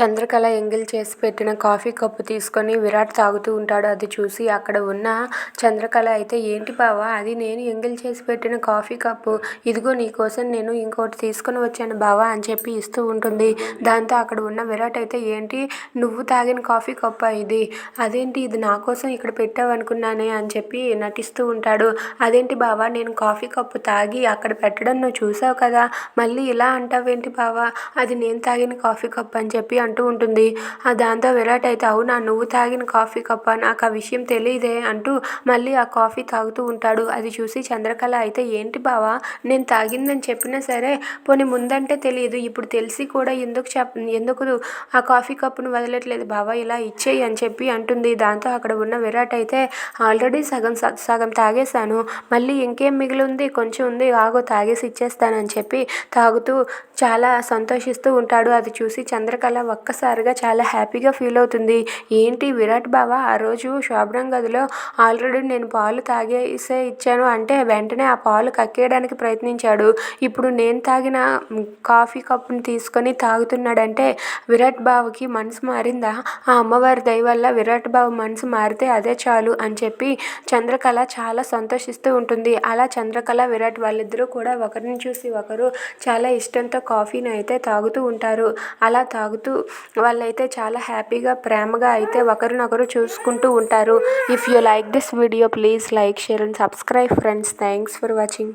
చంద్రకళ ఎంగిల్ చేసి పెట్టిన కాఫీ కప్పు తీసుకొని విరాట్ తాగుతూ ఉంటాడు. అది చూసి అక్కడ ఉన్న చంద్రకళ అయితే ఏంటి బావా అది నేను ఎంగిల్ చేసి పెట్టిన కాఫీ కప్పు. ఇదిగో నీకోసం నేను ఇంకోటి తీసుకొని వచ్చాను బావా అని చెప్పి ఇస్తూ ఉంటుంది. దాంతో అక్కడ ఉన్న విరాట్ అయితే ఏంటి నువ్వు తాగిన కాఫీ కప్పు ఇది? అదేంటి ఇది నా కోసం ఇక్కడ పెట్టావు అనుకున్నానే అని చెప్పి నటిస్తూ ఉంటాడు. అదేంటి బావా నేను కాఫీ కప్పు తాగి అక్కడ పెట్టడం నువ్వు చూసావు కదా మళ్ళీ ఇలా అంటావేంటి బావా అది నేను తాగిన కాఫీ కప్ అని చెప్పి అంటూ ఉంటుంది. దాంతో విరాట్ అయితే అవునా? నువ్వు తాగిన కాఫీ కప్ప? నాకు ఆ విషయం తెలియదే అంటూ మళ్ళీ ఆ కాఫీ తాగుతూ ఉంటాడు. అది చూసి చంద్రకళ అయితే ఏంటి బావా? నేను తాగిందని చెప్పినా సరే పోనీ ముందంటే తెలియదు. ఇప్పుడు తెలిసి కూడా ఎందుకు చెప్ ఎందుకు ఆ కాఫీ కప్పును వదలట్లేదు? బావా ఇలా ఇచ్చేయి అని చెప్పి అంటుంది. దాంతో అక్కడ ఉన్న విరాట్ అయితే ఆల్రెడీ సగం సగం తాగేశాను. మళ్ళీ ఇంకేం మిగిలి ఉంది? కొంచెం ఉంది. ఆగో తాగేసి ఇచ్చేస్తానని చెప్పి తాగుతూ చాలా సంతోషిస్తూ ఉంటాడు. అది చూసి చంద్రకళ ఒక్కసారిగా చాలా హ్యాపీగా ఫీల్ అవుతుంది. ఏంటి విరాట్ బావ ఆ రోజు శోభనం గదిలో ఆల్రెడీ నేను పాలు తాగేసే ఇచ్చాను అంటే వెంటనే ఆ పాలు కక్కేయడానికి ప్రయత్నించాడు. ఇప్పుడు నేను తాగిన కాఫీ కప్పును తీసుకొని తాగుతున్నాడంటే విరాట్ బావకి మనసు మారిందా? ఆ అమ్మవారి దయ వల్ల విరాట్ బావ మనసు మారితే అదే చాలు అని చెప్పి చంద్రకళ చాలా సంతోషిస్తూ ఉంటుంది. అలా చంద్రకళ విరాట్ వాళ్ళిద్దరూ కూడా ఒకరిని చూసి ఒకరు చాలా ఇష్టంతో కాఫీని అయితే తాగుతూ ఉంటారు. అలా తాగుతూ వాళ్ళైతే చాలా హ్యాపీగా ప్రేమగా అయితే ఒకరినొకరు చూసుకుంటూ ఉంటారు. If you like this video please like share and subscribe friends thanks for watching